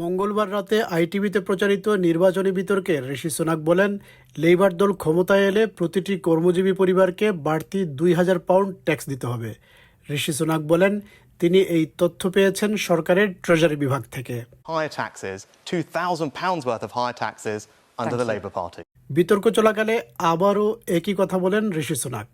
মঙ্গলবার রাতে আইটিভিতে প্রচারিত নির্বাচনী বিতর্কে ঋষি সোনাক বলেন লেবার দল ক্ষমতায় এলে প্রতিটি কর্মজীবী পরিবারকে বাড়তি দুই হাজার পাউন্ড ট্যাক্স দিতে হবে। ঋষি সোনাক বলেন তিনি এই তথ্য পেয়েছেন সরকারের ট্রেজারি বিভাগ থেকে। বিতর্ক চলাকালে আবারও একই কথা বলেন ঋষি সুনাক।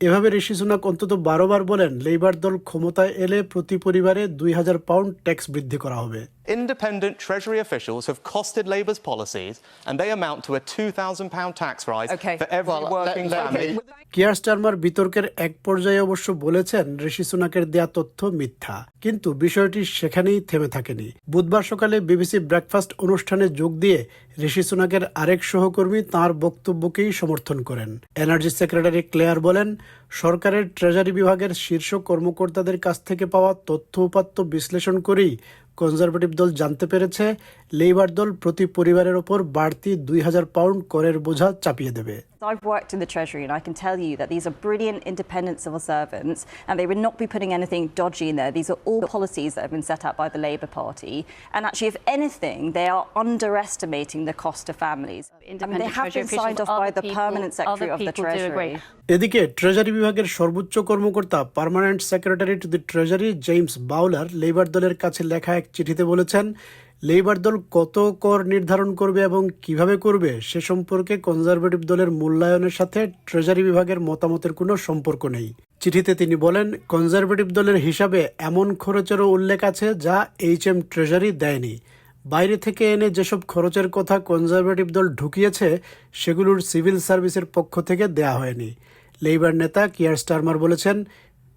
এভাবে ঋষি সুনাক অন্তত বারোবার বলেন লেবার দল ক্ষমতায় এলে প্রতি পরিবারে দুই হাজার পাউন্ড ট্যাক্স বৃদ্ধি করা হবে। Independent Treasury officials have costed Labour's policies, and they amount to a £2,000 tax rise Okay. for every Well, working let family. Keir Starmer বিতর্কের এক পর্যায়ে অবশ্য বলেছেন ঋষি সুনাকের দেয়া তথ্য মিথ্যা কিন্তু বিষয়টি সেখানেই থেমে থাকেনি বুধবার সকালে বিবিসি ব্রেকফাস্ট অনুষ্ঠানে যোগ দিয়ে ঋষি সুনাকের আরেক সহকর্মী তার বক্তব্যকেই সমর্থন করেন এনার্জি সেক্রেটারি ক্লেয়ার বলেন সরকারের ট্রেজারি বিভাগের শীর্ষ কর্মকর্তাদের কাছ থেকে পাওয়া তথ্য উপাত্ত বিশ্লেষণ করেই কনজারভেটিভ দল জানতে পেরেছে লেবার দল প্রতি পরিবারের ওপর বাড়তি দুই হাজার পাউন্ড করের বোঝা চাপিয়ে দেবে I've worked in the Treasury and I can tell you that these are brilliant independent civil servants and they would not be putting anything dodgy in there. These are all policies that have been set out by the Labour Party. And actually, if anything, they are underestimating the cost to families. I mean, they have been signed off by the people- permanent secretary of the. Treasury. এদিকে treasury বিভাগের সর্বোচ্চ কর্মকর্তা permanent secretary to the treasury James Bowler Labour দলের কাছে লেখা এক চিঠিতে বলেছেন লেবার দল কত কর নির্ধারণ করবে এবং কীভাবে করবে সে সম্পর্কে কনজারভেটিভ দলের মূল্যায়নের সাথে ট্রেজারি বিভাগের মতামতের কোনো সম্পর্ক নেই। চিঠিতে তিনি বলেন, কনজারভেটিভ দলের হিসাবে এমন খরচেরও উল্লেখ আছে যা এইচ এম ট্রেজারি দেয়নি। বাইরে থেকে এনে যেসব খরচের কথা কনজারভেটিভ দল ঢুকিয়েছে, সেগুলোর সিভিল সার্ভিসের পক্ষ থেকে দেয়া হয়নি। লেবার নেতা কিয়ার স্টারমার বলেছেন,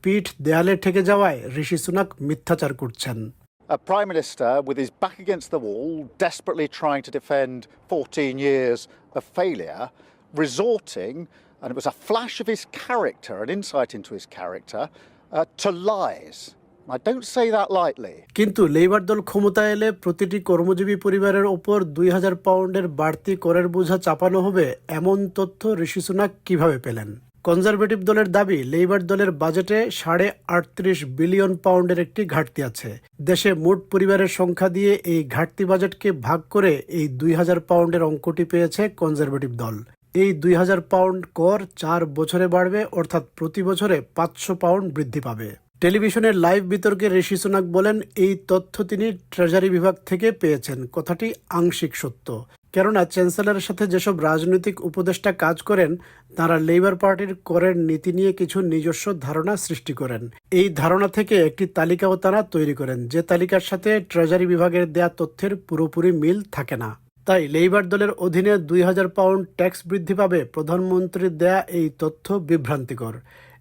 পিঠ দেয়ালে ঠেকে যাওয়ায় ঋষি সুনাক মিথ্যাচার করছেন। A Prime Minister with his back against the wall, desperately trying to defend 14 years of failure, resorting, and it was a flash of his character, an insight into his character, uh, to lies. I don't say that lightly. কিন্তু Labour দল ক্ষমতায় এলে প্রতিটি কর্মজীবী পরিবারের ওপর দুই হাজার পাউন্ডের বাড়তি করের বোঝা চাপানো হবে এমন তথ্য ঋষি সুনাক কীভাবে পেলেন কনজারভেটিভ দলের দাবি লেবার দলের বাজেটে সাড়ে আটত্রিশ বিলিয়ন পাউন্ডের একটি ঘাটতি আছে। দেশে মোট পরিবারের সংখ্যা দিয়ে এই ঘাটতি বাজেটকে ভাগ করে এই দুই হাজার পাউন্ডের অঙ্কটি পেয়েছে কনজারভেটিভ দল। এই দুই হাজার পাউন্ড কর চার বছরে বাড়বে, অর্থাৎ প্রতি বছরে পাঁচশো পাউন্ড বৃদ্ধি পাবে। টেলিভিশনের লাইভ বিতর্কে ঋষি সোনাক বলেন, এই তথ্য তিনি ট্রেজারি বিভাগ থেকে পেয়েছেন। কথাটি আংশিক সত্য। কেননা চ্যান্সেলরের সাথে যেসব রাজনৈতিক উপদেষ্টা কাজ করেন, তারা লেবার পার্টির করের নীতি নিয়ে কিছু নিজস্ব ধারণা সৃষ্টি করেন। এই ধারণা থেকে একটি তালিকাও তারা তৈরি করেন, যে তালিকার সাথে ট্রেজারি বিভাগের দেয়া তথ্যের পুরোপুরি মিল থাকে না। তাই লেবার দলের অধীনে দুই হাজার পাউন্ড ট্যাক্স বৃদ্ধি পাবে প্রধানমন্ত্রীর দেয়া এই তথ্য বিভ্রান্তিকর।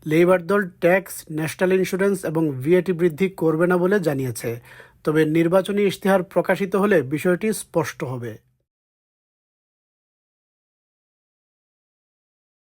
লেবার দল ট্যাক্স, ন্যাশনাল ইন্স্যুরেন্স এবং ভিএটি বৃদ্ধি করবে না বলে জানিয়েছে। তবে নির্বাচনী ইশতেহার প্রকাশিত হলে বিষয়টি স্পষ্ট হবে।